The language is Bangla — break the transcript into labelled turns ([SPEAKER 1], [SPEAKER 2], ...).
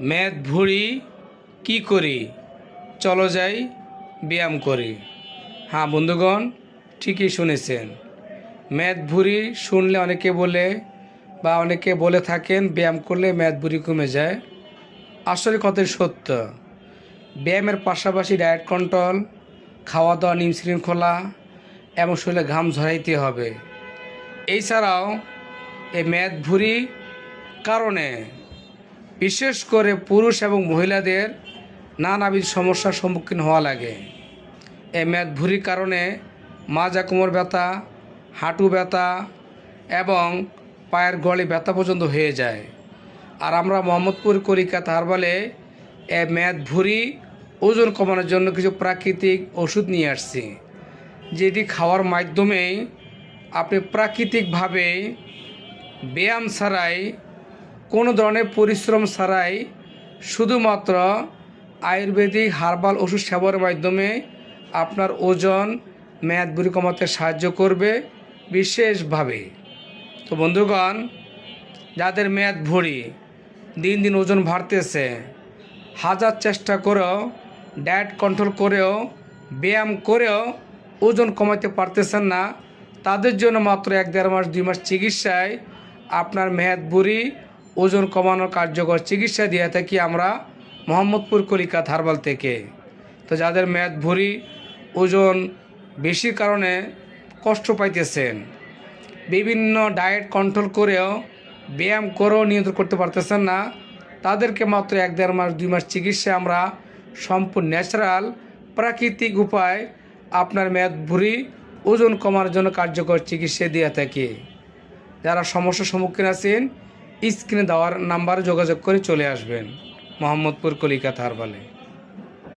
[SPEAKER 1] মেদ ভুঁড়ি, কি করি? চলো যাই, ব্যায়াম করি। হ্যাঁ বন্ধুগণ, ঠিকই শুনেছেন। মেদ ভুঁড়ি শুনলে অনেকে বলে বা অনেকে বলে থাকেন, ব্যায়াম করলে মেদ ভুঁড়ি কমে যায়। আসলে কথাই সত্য। ব্যায়ামের পাশাপাশি ডায়েট কন্ট্রোল খাওয়া দাওয়া নিম শৃঙ্খলা এবং শরীরে ঘাম ঝরাইতে হবে। এছাড়াও, এই মেদ ভুঁড়ি কারণে বিশেষ করে পুরুষ এবং মহিলাদের নানাবিধ সমস্যার সম্মুখীন হওয়া লাগে। এই মেদ ভুরির কারণে মাজা কোমর ব্যথা, হাঁটু ব্যথা এবং পায়ের গলে ব্যথা পর্যন্ত হয়ে যায়। আর আমরা মোহাম্মদপুর তার বলে এ মেদ ভুরি ওজন কমানোর জন্য কিছু প্রাকৃতিক ওষুধ নিয়ে আসছি। যেটি খাওয়ার মাধ্যমেই আপনি প্রাকৃতিকভাবে ব্যায়াম ছাড়াই কোনো ধরনের পরিশ্রম ছাড়াই শুধুমাত্র আয়ুর্বেদিক হার্বাল ওষুধ সেবনের মাধ্যমে আপনার ওজন, মেয়াদ বুড়ি কমাতে সাহায্য করবে বিশেষভাবে। তো বন্ধুগণ, যাদের মেয়াদ ভরি দিন দিন ওজন বাড়তেছে, হাজার চেষ্টা করেও, ডায়েট কন্ট্রোল করেও, ব্যায়াম করেও ওজন কমাতে পারতেছেন না, তাদের জন্য মাত্র এক দেড় মাস, দুই মাস চিকিৎসায় আপনার মেয়াদ বুড়ি ওজন কমানোর কার্যকর চিকিৎসা দিয়ে থাকি আমরা মোহাম্মদপুর কলিকাত হারবাল থেকে। তো যাদের মেয়াদ ভুঁড়ি, ওজন বেশির কারণে কষ্ট পাইতেছেন, বিভিন্ন ডায়েট কন্ট্রোল করেও ব্যায়াম করেও নিয়ন্ত্রণ করতে পারতেছেন না, তাদেরকে মাত্র এক দেড় মাস, দুই মাস চিকিৎসা আমরা সম্পূর্ণ ন্যাচারাল, প্রাকৃতিক উপায় আপনার মেয়াদ ভুঁড়ি, ওজন কমানোর জন্য কার্যকর চিকিৎসা দিয়ে থাকি। যারা সমস্যার সম্মুখীন আছেন স্ক্রিনে দেওয়ার নাম্বারে যোগাযোগ করে চলে আসবেন। মোহাম্মদপুর কলিকাতা হারবালে